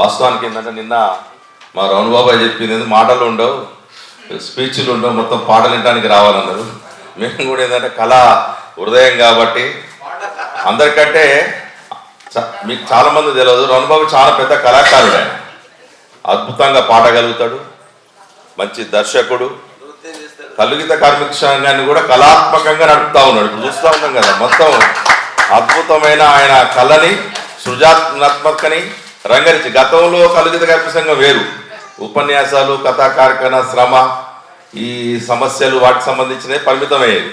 వాస్తవానికి ఏంటంటే నిన్న మా రమణ బాబాయ్ చెప్పింది మాటలు ఉండవు స్పీచ్లు ఉండవు మొత్తం పాటలు వినడానికి రావాలన్నారు. మేము కూడా ఏంటంటే కళ హృదయం కాబట్టి అందరికంటే చ- మీకు చాలామంది తెలియదు రమణ బాబు చాలా పెద్ద కళాకారుడు ఆయన. అద్భుతంగా పాడగలుగుతాడు మంచి దర్శకుడు కలుగిత కార్మిక సంఘాన్ని కూడా కళాత్మకంగా నడుపుతా ఉన్నాడు. చూస్తూ ఉన్నాం కదా మొత్తం అద్భుతమైన ఆయన కళని సృజాత్మకని రంగరించి గతంలో కలుగిత కార్మిక సంఘం వేరు. ఉపన్యాసాలు కథా కార్యక్రమ శ్రమ ఈ సమస్యలు వాటికి సంబంధించినవి పరిమితమయ్యేది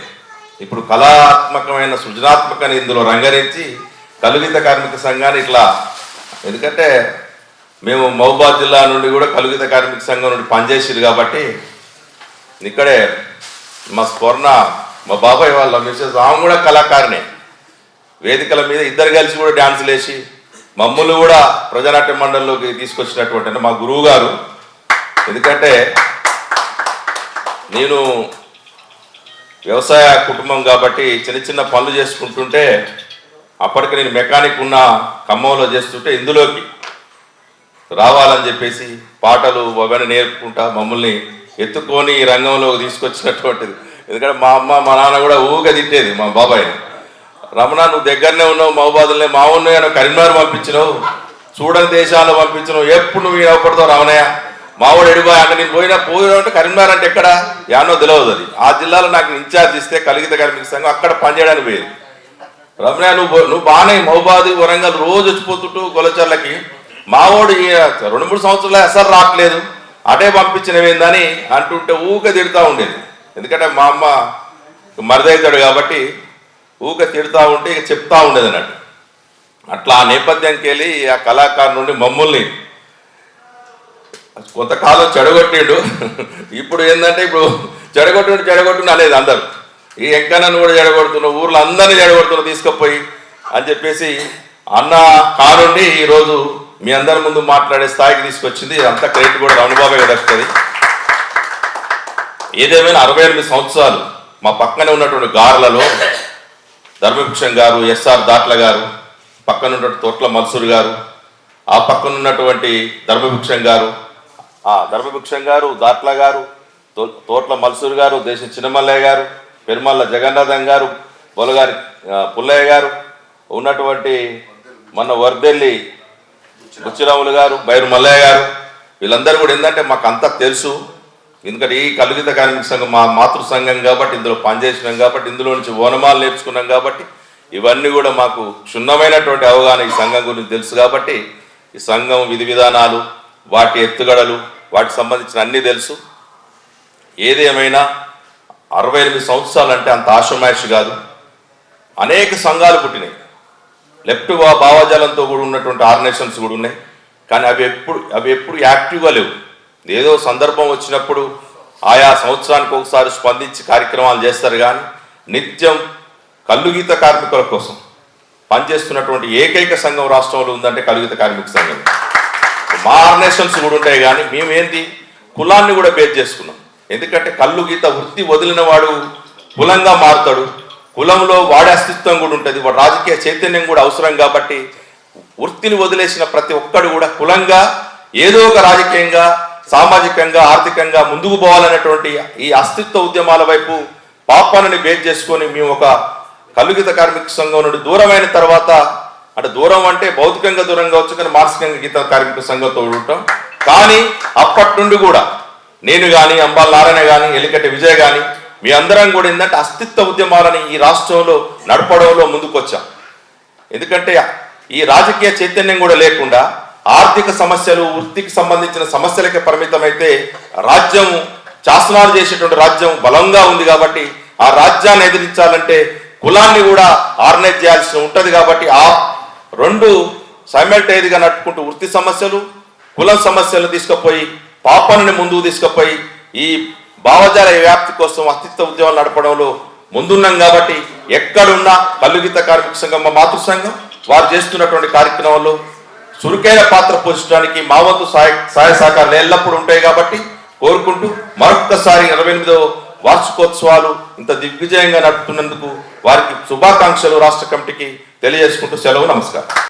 ఇప్పుడు కళాత్మకమైన సృజనాత్మకని ఇందులో రంగరించి కలుగిత కార్మిక సంఘాన్ని ఇట్లా ఎందుకంటే మేము మహబూబాద్ జిల్లా నుండి కూడా కలుగిత కార్మిక సంఘం నుండి పనిచేసిరు కాబట్టి ఇక్కడే మా స్వర్ణ మా బాబాయ్ వాళ్ళ మిస్సెస్ ఆమె కూడా కళాకారిణి. వేదికల మీద ఇద్దరు కలిసి కూడా డ్యాన్సులు వేసి మమ్మల్ని కూడా ప్రజానాట్య మండలిలోకి తీసుకొచ్చినటువంటి అంటే మా గురువు గారు. ఎందుకంటే నేను వ్యవసాయ కుటుంబం కాబట్టి చిన్న చిన్న పనులు చేసుకుంటుంటే అప్పటికి నేను మెకానిక్ ఉన్న ఖమ్మంలో చేస్తుంటే ఇందులోకి రావాలని చెప్పేసి పాటలు అవన్నీ నేర్పుకుంటా మమ్మల్ని ఎత్తుకొని ఈ రంగంలోకి తీసుకొచ్చినటువంటిది. ఎందుకంటే మా అమ్మ మా నాన్న కూడా ఊగా తిట్టేది మా బాబాయ్ని. రమణ నువ్వు దగ్గరనే ఉన్నావు మహబాదులనే మా ఉన్నాయి కరీంనగర్ పంపించినావు? చూడని దేశాలు పంపించినావు. ఎప్పుడు నువ్వు ఈడపడతావు రమణయ్య? మావాడు ఎడిపోయి అక్కడ నేను పోయినా పోయినా అంటే కరీంనగర్ అంటే ఎక్కడ? యానో తెలియదు అది. ఆ జిల్లాలో నాకు ఇన్ఛార్జ్ ఇస్తే కలిగిత కార్మిక సంఘం అక్కడ పనిచేయడానికి పోయేది. రమణ నువ్వు నువ్వు బాగానే మహబాద్ వరంగల్ రోజు వచ్చిపోతుంటూ గొలచర్లకి మావాడు రెండు మూడు సంవత్సరాలు అసలు రావట్లేదు. అటే పంపించినవేందని అంటుంటే ఊక తిడతా ఉండేది. ఎందుకంటే మా అమ్మ మరిదవుతాడు కాబట్టి ఊక తిడతా ఉంటే ఇక చెప్తా ఉండేది అన్నట్టు అట్లా ఆ నేపథ్యానికి వెళ్ళి ఆ కళాకారు నుండి మమ్మల్ని కొంతకాలం చెడగొట్టిండు. ఇప్పుడు ఏంటంటే ఇప్పుడు చెడగొట్టిండు చెడగొట్టిండు అనేది అందరు. ఈ ఎంకన్నను కూడా చెడగొడుతున్నావు ఊర్లో అందరినీ చెడగొడుతున్నావు తీసుకుపోయి అని చెప్పేసి అన్న కారుండి ఈరోజు మీ అందరి ముందు మాట్లాడే స్థాయికి తీసుకొచ్చింది. అంత క్రెడిట్ కూడా అనుభవమే దక్కుతుంది ఏదేమైనా అరవై ఎనిమిది సంవత్సరాలు మా పక్కనే ఉన్నటువంటి గారులలో ధర్మభిక్షం గారు ఎస్ఆర్ దాట్ల గారు పక్కన తోట్ల మల్సూర్ గారు ఆ పక్కనున్నటువంటి ధర్మభిక్షం గారు ఆ ధర్మభిక్షం గారు దాట్ల గారు తో- తోట్ల మల్సూర్ గారు దేశ చిన్నమల్లయ్య గారు పెరుమల్ల జగన్నాథం గారు బొలగారి పుల్లయ్య గారు ఉన్నటువంటి మన వర్దెల్లి బుచ్చిరాములు గారు బైరు మల్లయ్య గారు వీళ్ళందరూ కూడా ఏంటంటే మాకు అంతా తెలుసు. ఎందుకంటే ఈ కలుగిత కార్మిక సంఘం మా మాతృ సంఘం కాబట్టి ఇందులో పనిచేసినాం కాబట్టి ఇందులో నుంచి ఓనమాలు నేర్చుకున్నాం కాబట్టి ఇవన్నీ కూడా మాకు క్షుణ్ణమైనటువంటి అవగాహన ఈ సంఘం గురించి తెలుసు కాబట్టి ఈ సంఘం విధి విధానాలు వాటి ఎత్తుగడలు వాటికి సంబంధించిన అన్నీ తెలుసు. ఏది ఏమైనా అరవై ఎనిమిది సంవత్సరాలు అంటే అంత ఆశమాష్ కాదు. అనేక సంఘాలు పుట్టినాయి. లెఫ్ట్ భావజాలంతో కూడా ఉన్నటువంటి ఆర్గనైజేషన్స్ కూడా ఉన్నాయి. కానీ అవి ఎప్పుడు అవి ఎప్పుడు యాక్టివ్గా లేవు. ఏదో సందర్భం వచ్చినప్పుడు ఆయా సంవత్సరానికి ఒకసారి స్పందించి కార్యక్రమాలు చేస్తారు కానీ నిత్యం కల్లుగీత కార్మికుల కోసం పనిచేస్తున్నటువంటి ఏకైక సంఘం రాష్ట్రంలో ఉందంటే కలుగిత కార్మిక సంఘం మా ఆర్గనైజేషన్స్ కూడా ఉంటాయి కానీ మేమేంటి కులాన్ని కూడా బేస్ చేసుకున్నాం. ఎందుకంటే కళ్ళు గీత వృత్తి వదిలిన వాడు కులంగా మారుతాడు కులంలో వాడి అస్తిత్వం కూడా ఉంటుంది వాడు రాజకీయ చైతన్యం కూడా అవసరం కాబట్టి వృత్తిని వదిలేసిన ప్రతి ఒక్కడు కూడా కులంగా ఏదో ఒక రాజకీయంగా సామాజికంగా ఆర్థికంగా ముందుకు పోవాలనేటువంటి ఈ అస్తిత్వ ఉద్యమాల వైపు పాపాలని బేస్ చేసుకొని మేము ఒక కలుగిత కార్మిక సంఘం నుండి దూరమైన తర్వాత అంటే దూరం అంటే భౌతికంగా దూరం కావచ్చు కానీ మానసికంగా గీత కార్మిక సంఘంతో ఉంటాం కానీ అప్పటి నుండి కూడా నేను కానీ అంబాల్ నారాయణ కానీ ఎలికటి విజయ్ కానీ మీ అందరం కూడా ఏంటంటే అస్తిత్వ ఉద్యమాలని ఈ రాష్ట్రంలో నడపడంలో ముందుకొచ్చాం. ఎందుకంటే ఈ రాజకీయ చైతన్యం కూడా లేకుండా ఆర్థిక సమస్యలు వృత్తికి సంబంధించిన సమస్యలకే పరిమితమైతే రాజ్యం శాసనాలు చేసేటువంటి రాజ్యం బలంగా ఉంది కాబట్టి ఆ రాజ్యాన్ని ఎదిరించాలంటే కులాన్ని కూడా ఆర్గనైజ్ చేయాల్సి ఉంటుంది కాబట్టి ఆ రెండు సైమల్టైరీగా నడుపుకుంటూ వృత్తి సమస్యలు కులం సమస్యలు తీసుకుపోయి పాపనని ముందుకు తీసుకుపోయి ఈ భావజాల వ్యాప్తి కోసం అస్తిత్వ ఉద్యమాలు నడపడంలో ముందున్నాం కాబట్టి ఎక్కడున్నా కల్లుగీత కార్మిక సంఘం మా మాతృ సంఘం వారు చేస్తున్నటువంటి కార్యక్రమంలో చురుకైన పాత్ర పోషించడానికి మా వంతు సహాయ సహాయ సహకారాలు ఎల్లప్పుడూ ఉంటాయి కాబట్టి కోరుకుంటూ మరొక్కసారి ఇరవై ఎనిమిదవ వార్షికోత్సవాలు ఇంత దిగ్విజయంగా నడుపుతున్నందుకు వారికి శుభాకాంక్షలు రాష్ట్ర కమిటీకి తెలియజేసుకుంటూ సెలవు నమస్కారం.